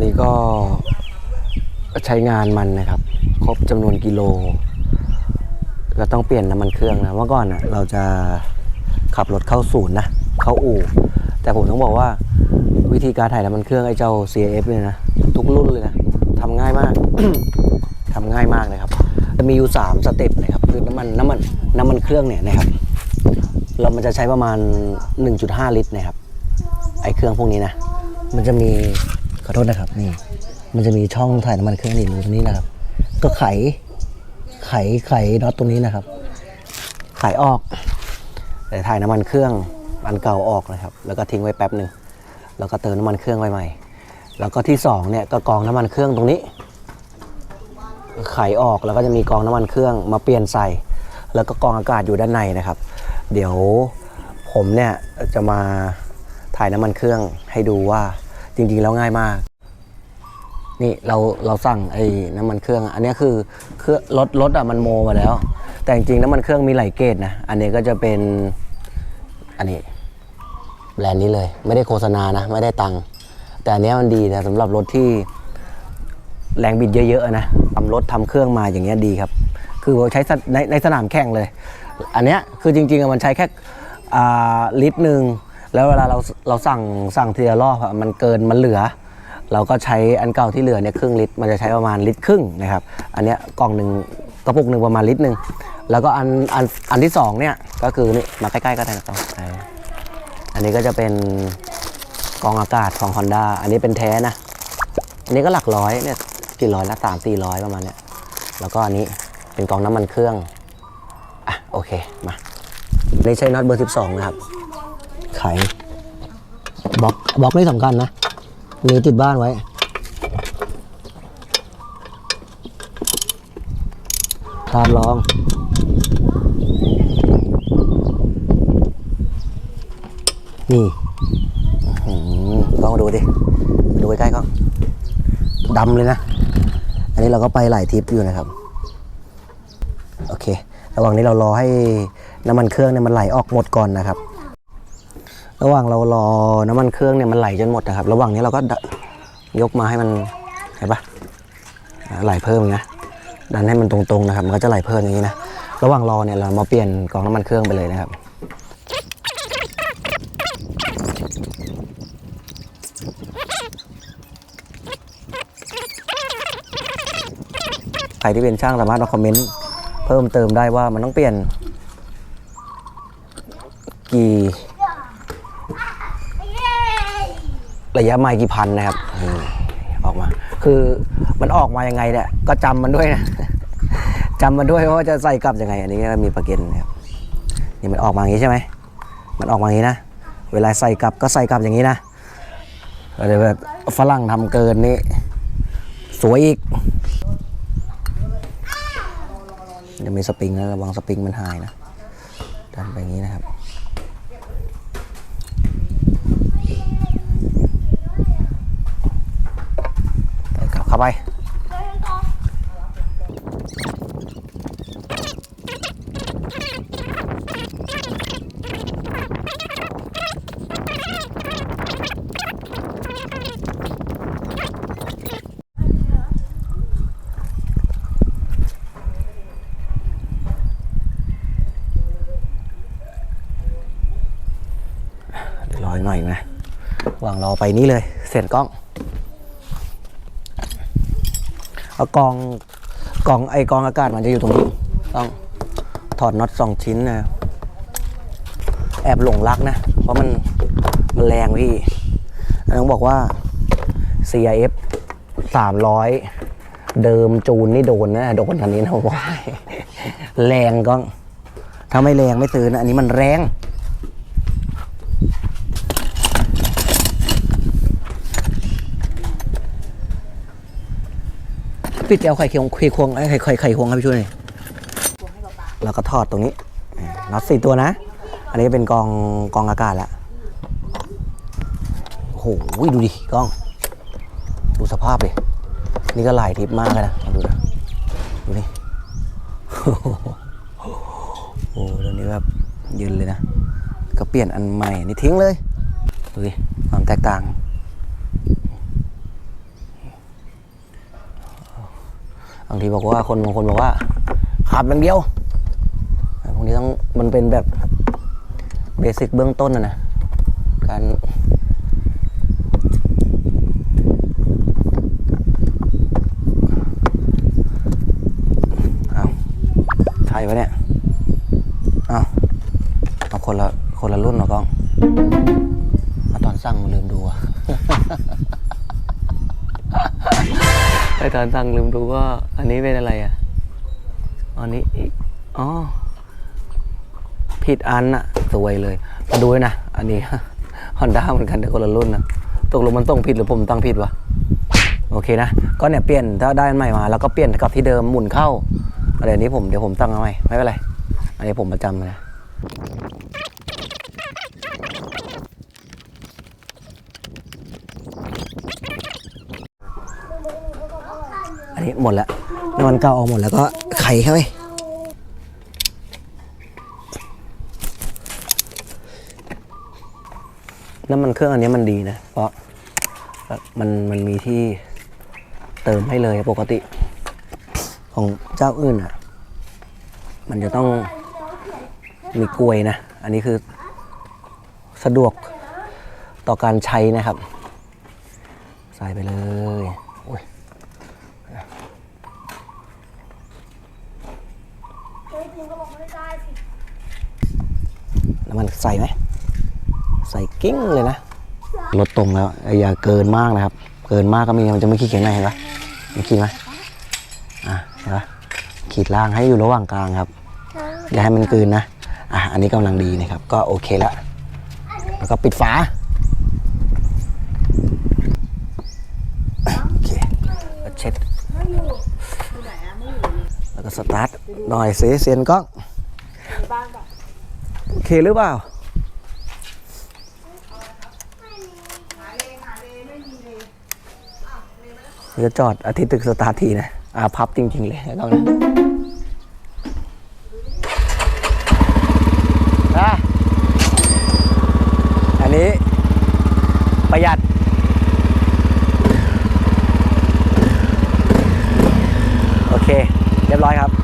นนี้ก็ใช้งานมันนะครับ ครบจำนวนกิโล ก็ต้องเปลี่ยนน้ำมันเครื่องนะเมื่อก่อนอะเราจะขับรถเข้าศูนย์นะ เข้าอู่ แต่ผมต้องบอกว่าวิธีการถ่ายน้ำมันเครื่องไอ้เจ้า CF เนี่ยนะ ทุกรุ่นเลยนะทำง่ายมาก ทำง่ายมากเลยครับ จะมีอยู่ 3 สเต็ปนะครับ คือน้ำมันน้ำมันน้ำมันเครื่องเนี่ยนะครับ เรามันจะใช้ประมาณ 1.5 ลิตรนะครับ ไอ้เครื่องพวกนี้นะ มันจะมี อโทษนะครับนี่มันจะมีช่องถ่ายน้ำมันเครื่องนี่รูตรงนี้นะครับ ก็ไข ไขไขน็อตตรงนี้นะครับ ไขออก แต่ถ่ายน้ำมันเครื่องอันเก่าออกนะครับ แล้วก็ทิ้งไว้แป๊บหนึ่งแล้วก็เติมน้ำมันเครื่องไว้ใหม่ แล้วก็ที่สองเนี่ยก็กองน้ำมันเครื่องตรงนี้ ไขออกแล้วก็จะมีกองน้ำมันเครื่องมาเปลี่ยนใส่ แล้วก็กองอากาศอยู่ด้านในนะครับ เดี๋ยวผมเนี่ยจะมาถ่ายน้ำมันเครื่องให้ดูว่า จริงๆแล้วง่ายมาก นี่เราเราสั่งไอ้น้ำมันเครื่อง อันนี้คือเครื่องรถรถอะมันโมมาแล้ว แต่จริงๆน้ำมันเครื่องมีหลายเกรดนะอันนี้ก็จะเป็นอันนี้แบรนด์นี้เลย ไม่ได้โฆษณานะ ไม่ได้ตังค์แต่อันนี้มันดีนะสำหรับรถที่แรงบิดเยอะๆนะทำรถทำเครื่องมาอย่างเงี้ยดีครับ คือใช้ในในสนามแข่งเลย อันเนี้ยคือจริงๆมันใช้แค่ลิตรหนึ่ง แล้วเวลาเราเราสั่งสั่งทีละรอบอะมันเกินมันเหลือ เราก็ใช้อันเก่าที่เหลือเนี่ยครึ่งลิตรมันจะใช้ประมาณลิตรครึ่งนะครับ อันเนี้ยกล่องหนึ่งกระปุกหนึ่งประมาณลิตรหนึ่งแล้วก็อันอันอันที่สองเนี่ยก็คือนี่มาใกล้ๆก็ได้นะครับอันนี้ก็จะเป็นกองอากาศของ Honda อันนี้เป็นแท้นะอันนี้ก็หลักร้อยเนี่ยกี่ร้อยละสามสี่ร้อยประมาณเนี้ยแล้วก็อันนี้เป็นกองน้ำมันเครื่องอะโอเคมาอันนี่ใช้น็อตเบอร์ 12 นะครับ ไขบล็อกบล็อกนี่สำคัญนะ มีติดบ้านไว้ ทามลอง นี่กล้องมาดูดิ ดูใกล้ๆกล้องดำเลยนะ อันนี้เราก็ไปหลายทริปอยู่นะครับ โอเค ระหว่างนี้เรารอให้น้ำมันเครื่องเนี่ยมันไหลออกหมดก่อนนะครับ ระหว่างเรารอน้ำมันเครื่องเนี่ยมันไหลจนหมดนะครับ ระหว่างนี้เราก็ยกมาให้มันเห็นปะอ่าไหลเพิ่มอย่างนี้นะดันให้มันตรงๆนะครับ มันก็จะไหลเพิ่มอย่างนี้นะระหว่างรอเนี่ยเรามาเปลี่ยนกองน้ำมันเครื่องไปเลยนะครับใครที่เป็นช่างสามารถมาคอมเมนต์เพิ่มเติมได้ว่ามันต้องเปลี่ยนกี่ ระยะไมล์กี่พันนะครับออกมา คือมันออกมายังไงเนี่ยก็จำมันด้วยนะจำมันด้วยว่าจะใส่กลับยังไง อันนี้มีประเก็นนะครับนี่มันออกมาอย่างนี้ใช่ไหมมันออกมาอย่างนี้นะเวลาใส่กลับก็ใส่กลับอย่างนี้นะเดี๋ยวแบบฝรั่งทำเกินนี่สวยอีกจะมีสปริงนะระวังสปริงมันหายนะดันไปอย่างนี้นะครับ ใส่กลับเข้า ไปเดี๋ยวรออีกหน่อยนะวางรอไปนี้เลย เสร็จกล้อง เอากองกองไอกองอากาศมันจะอยู่ตรงนี้ ต้องถอดน็อตสองชิ้นนะ แอบหลงรักนะ เพราะมันมันแรงพี่ต้องบอกว่า CIF 300 เดิมจูนนี่โดนนะ โดนอันนี้นะผมบอกให้แรงก็ถ้าไม่แรงไม่ซื้อนะ อันนี้มันแรง พี่เจียวไข่เคียวไข่ควงไอ้ไข่ไข่ไข่ควงให้พี่ช่วยหน่อยแล้วก็ทอดตรงนี้น็อตสี่ตัวนะ อันนี้เป็นกองกองอากาศละโอ้โหดูดิกล้อง ดูสภาพดินี่ก็หลายทริปมากเลยนะดูนะดูนี่โอ้โหตรงนี้แบบยืนเลยนะ ก็เปลี่ยนอันใหม่นี่ทิ้งเลยดูดิความแตกต่าง บางทีบอกว่าคนบางคนบอกว่า ขับอย่างเดียวพวกนี้ต้องมันเป็นแบบเบสิกเบื้องต้นนะนะการเอาใช่ปะเนี่ยเอาเอาคนละคนละรุ่นเหรอกล้องเอาตอนสั่งลืมดูอะ ไอตอนสั่งลืมดูว่า อันนี้เป็นอะไรอะ อันนี้อีกอ๋อ ผิดอันน่ะสวยเลย มาดูนะ อันนี้ฮอนด้าเหมือนกันแต่คนละรุ่นนะ ตกลงมันต้องผิดหรือผมตั้งผิดวะ โอเคนะ ก็เนี่ยเปลี่ยนถ้าได้อันใหม่มา แล้วก็เปลี่ยนกลับที่เดิมหมุนเข้าอะไรนี้ผมเดี๋ยวผมตั้งเอาใหม่ไม่เป็นไร อันนี้ผมประจำนะอั นนี้หมดแล้วน้ำมันเก่าออกหมดแล้วก็ไข่เข้าไปน้ำมันเครื่องอันนี้มันดีนะ เพราะมันมันมีที่เติมให้เลยปกติ ของเจ้าอื่นอะ มันจะต้องมีกลวยนะ อันนี้คือสะดวกต่อการใช้นะครับ ใส่ไปเลย โอ้ยแล้วมันใส่ไหมใส่กิ้งเลยนะลดตรงแล้วอย่าเกินมากนะครับ เกินมากก็มีมันจะไม่ขีดเขียนไหนเห็นปะมันขีดไหมอะเห็นปะขีดล่างให้อยู่ระหว่างกลางครับ อย่าให้มันเกินนะอะอันนี้กำลังดีนะครับ ก็โอเคแล้วแล้วก็ปิดฝาโอเคแล้วเช็ดแล้วก็สตาร์ทหน่อยเสียเซียนกล้อง โอเคหรือเปล่าจะจอดอาทิตย์ตึกสตาร์ทีนะ อ่าพับจริง ๆ เลยต้องนะอะอันนี้ ประหยัดโอเค เรียบร้อยครับ